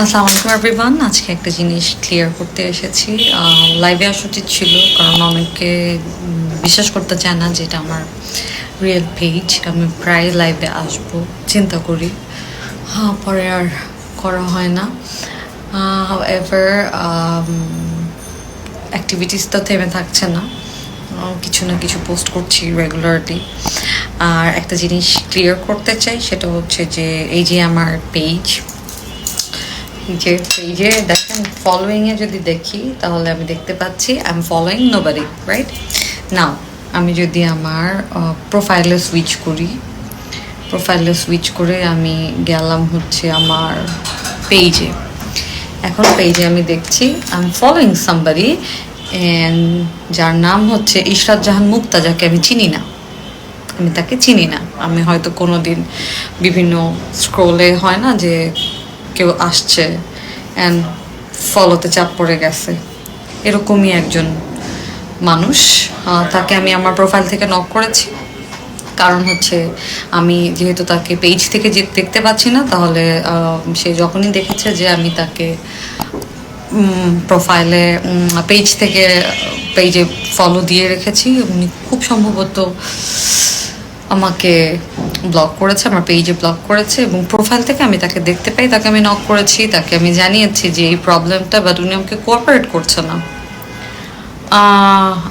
আসসালামু আলাইকুম এভরিওয়ান আজকে একটা জিনিস ক্লিয়ার করতে এসেছি। লাইভে আসা উচিত ছিল, কারণ অনেকে বিশ্বাস করতে চায় না যেটা আমার রিয়েল পেজ আমি প্রায় লাইভে আসব, চিন্তা করি। হ্যাঁ পরে আর করা হয় না। এভার অ্যাক্টিভিটিস তো থেমে থাকছে না। কিছু না কিছু পোস্ট করছি রেগুলারলি আর একটা জিনিস ক্লিয়ার করতে চাই, সেটা হচ্ছে যে, এই যে আমার পেজ যে পেজে দেখেন ফলোয়িংয়ে যদি দেখি, তাহলে আমি দেখতে পাচ্ছি I am following nobody right now আমি যদি আমার প্রোফাইলে সুইচ করি প্রোফাইলে সুইচ করে আমি গেলাম হচ্ছে আমার পেজে এখন পেজে আমি দেখছি আই এম ফলোয়িং অ্যান্ড যার নাম হচ্ছে ইশরাত জাহান মুক্তা, যাকে আমি চিনি না। আমি তাকে চিনি না। আমি হয়তো কোনো দিন বিভিন্ন স্ক্রোলে হয় না যে কেউ আসছে অ্যান্ড ফলোতে চাপ পড়ে গেছে। এরকমই একজন মানুষ তাকে আমি আমার প্রোফাইল থেকে নক করেছি। কারণ হচ্ছে আমি যেহেতু তাকে পেজ থেকে যে দেখতে পাচ্ছি না, তাহলে সে যখনই দেখেছে যে আমি তাকে প্রোফাইলে পেজ থেকে পেজে ফলো দিয়ে রেখেছি, উনি খুব সম্ভবত আমাকে ব্লক করেছে, আমার পেজে ব্লক করেছে এবং প্রোফাইল থেকে আমি তাকে দেখতে পাই, তাকে আমি নক করেছি, তাকে আমি জানিয়েছি যে এই প্রবলেমটা বাট উনি আমাকে কোঅপারেট করছে না।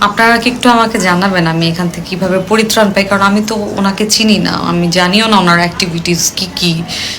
আপনারা কি একটু আমাকে জানাবেন আমি এখান থেকে কীভাবে পরিত্রাণ পাই? কারণ আমি তো ওনাকে চিনি না, আমি জানিও না ওনার অ্যাক্টিভিটিস কী কি।